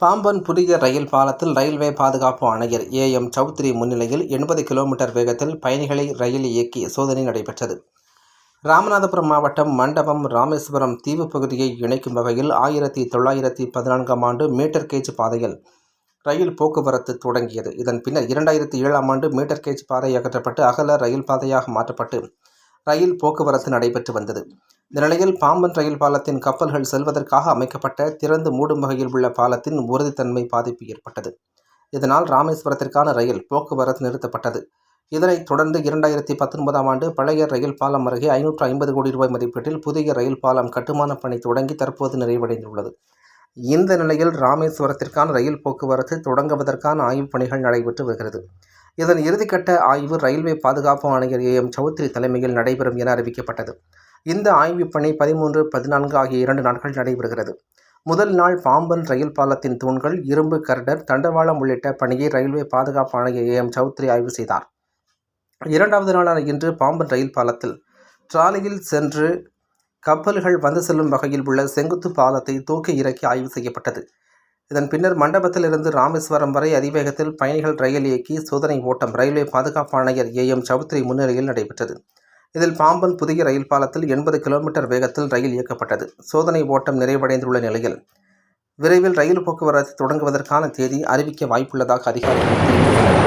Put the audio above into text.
பாம்பன் புதிய ரயில் பாலத்தில் ரயில்வே பாதுகாப்பு ஆணையர் ஏ எம் சௌத்ரி முன்னிலையில் எண்பது கிலோமீட்டர் வேகத்தில் பயணிகளை ரயில் இயக்கி சோதனை நடைபெற்றது. ராமநாதபுரம் மாவட்டம் மண்டபம் ராமேஸ்வரம் தீவு பகுதியை இணைக்கும் வகையில் ஆயிரத்தி தொள்ளாயிரத்தி பதினான்காம் ஆண்டு மீட்டர் கேஜ் பாதையில் ரயில் போக்குவரத்து தொடங்கியது. இதன் பின்னர் இரண்டாயிரத்தி ஏழாம் ஆண்டு மீட்டர் கேஜ் பாதை அகற்றப்பட்டு அகல ரயில் பாதையாக மாற்றப்பட்டு ரயில் போக்குவரத்து நடைபெற்று வந்தது. இந்த நிலையில் பாம்பன் ரயில் பாலத்தின் கப்பல்கள் செல்வதற்காக அமைக்கப்பட்ட திறந்து மூடும் வகையில் உள்ள பாலத்தின் உறுதித்தன்மை பாதிப்பு ஏற்பட்டது. இதனால் ராமேஸ்வரத்திற்கான ரயில் போக்குவரத்து நிறுத்தப்பட்டது. இதனைத் தொடர்ந்து இரண்டாயிரத்தி பத்தொன்பதாம் ஆண்டு பழைய ரயில் பாலம் அருகே ஐநூற்று ஐம்பது கோடி ரூபாய் மதிப்பீட்டில் புதிய ரயில் பாலம் கட்டுமானப் பணி தொடங்கி தற்போது நிறைவடைந்துள்ளது. இந்த நிலையில் ராமேஸ்வரத்திற்கான ரயில் போக்குவரத்து தொடங்குவதற்கான ஆய்வுப் பணிகள் நடைபெற்று வருகிறது. இதன் இறுதிக்கட்ட ஆய்வு ரயில்வே பாதுகாப்பு ஆணையர் ஏ எம் சௌத்ரி தலைமையில் நடைபெறும் என அறிவிக்கப்பட்டது. இந்த ஆய்வுப் பணி பதிமூன்று பதினான்கு ஆகிய இரண்டு நாட்கள் நடைபெறுகிறது. முதல் நாள் பாம்பன் ரயில் பாலத்தின் தூண்கள் இரும்பு கர்டர் தண்டவாளம் உள்ளிட்ட பணியை ரயில்வே பாதுகாப்பு ஆணையர் ஏ. எம். சௌத்ரி ஆய்வு செய்தார். இரண்டாவது நாளான இன்று பாம்பன் ரயில் பாலத்தில் டிராலியில் சென்று கப்பல்கள் வந்து செல்லும் வகையில் உள்ள செங்குத்து பாலத்தை தூக்கி இறக்கி ஆய்வு செய்யப்பட்டது. இதன் பின்னர் மண்டபத்திலிருந்து ராமேஸ்வரம் வரை அதிவேகத்தில் பயணிகள் ரயில் இயக்கி சோதனை ஓட்டம் ரயில்வே பாதுகாப்பு ஆணையர் ஏ. எம். சௌத்ரி முன்னிலையில் நடைபெற்றது. இதில் பாம்பன் புதிய ரயில் பாலத்தில் எண்பது கிலோமீட்டர் வேகத்தில் ரயில் இயக்கப்பட்டது. சோதனை ஓட்டம் நிறைவடைந்துள்ள நிலையில் விரைவில் ரயில் போக்குவரத்து தொடங்குவதற்கான தேதி அறிவிக்க வாய்ப்புள்ளதாக அதிகாரிகள் தெரிவித்துள்ளனர்.